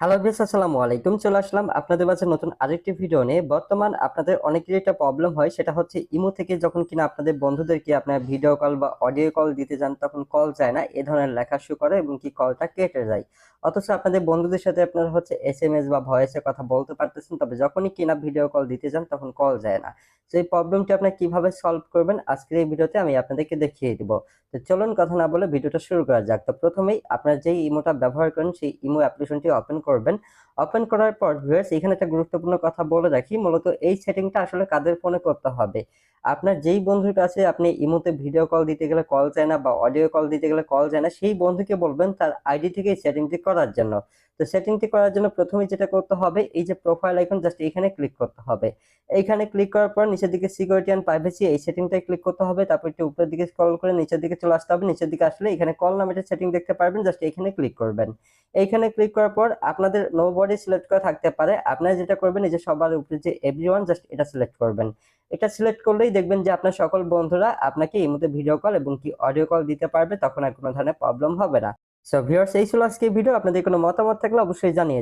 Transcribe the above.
Hello বিস আসসালামু আলাইকুম। চলে আসলাম আপনাদের মাঝে নতুন আরেকটি ভিডিও নিয়ে। বর্তমান আপনাদের অনেকেরই একটা প্রবলেম হয়, সেটা হচ্ছে ইমো থেকে যখন কিনা আপনাদের বন্ধুদেরকে আপনার ভিডিও কল বা অডিও কল দিতে যান, তখন কল যায় না। এ ধরনের লেখা শু করে এবং কি কলটা কেটে যায়। অথচ আপনাদের বন্ধুদের সাথে আপনারা হচ্ছে এস এম এস বা ভয়েসে কথা বলতে পারতেছেন, তবে যখনই কিনা ভিডিও কল দিতে যান, তখন কল যায় না। এই প্রবলেমটি আপনারা কীভাবে সলভ করবেন? আজকের এই ভিডিওতে আমি আপনাদেরকে দেখিয়ে দিব। তো চলুন কথা না বলে ভিডিওটা শুরু করা যাক। তো প্রথমেই আপনার যেই ইমোটা ব্যবহার করেন, সেই ইমো অ্যাপ্লিকেশনটি ওপেন করবেন। ওপেন করার পর ভিউয়ার্স এখানে একটা গুরুত্বপূর্ণ কথা বলে রাখি। মূলত এই সেটিংটা আসলে কাদের ফোনে করতে হবে? আপনার যেই বন্ধুর কাছে আপনি ইমোতে ভিডিও কল দিতে গেলে কল যায় না বা অডিও কল দিতে গেলে কল যায় না, সেই বন্ধুকে বলবেন তার আইডি থেকে এই সেটিংটি করার জন্য। তো সেটিংটি করার জন্য প্রথমে যেটা করতে হবে, এই যে প্রোফাইল আইকন জাস্ট এখানে ক্লিক করতে হবে। এইখানে ক্লিক করার পর নিচের দিকে সিকিউরিটি অ্যান্ড প্রাইভেসি এই সেটিংটায় ক্লিক করতে হবে। তারপর একটু উপরের দিকে স্ক্রল করে নিচের দিকে চলে আসতে হবে। নিচের দিকে আসলে এখানে কল নামে একটা সেটিং দেখতে পারবেন। জাস্ট এখানে ক্লিক করবেন। এইখানে ক্লিক করার পর আপনাদের নো বডি সিলেক্ট করা থাকতে পারে। আপনারা যেটা করবেন, এই যে সবার উপরে যে এভরিওয়ান জাস্ট এটা সিলেক্ট করবেন। এটা সিলেক্ট করলেই দেখবেন যে আপনার সকল বন্ধুরা আপনাকে এই মধ্যে ভিডিও কল এবং কি অডিও কল দিতে পারবে, তখন আর কোনো ধরনের প্রবলেম হবে না। সো ভিউয়ার্স এই ছিল আজকে ভিডিও আপনাদের কোনো মতামত থাকলে অবশ্যই জানিয়ে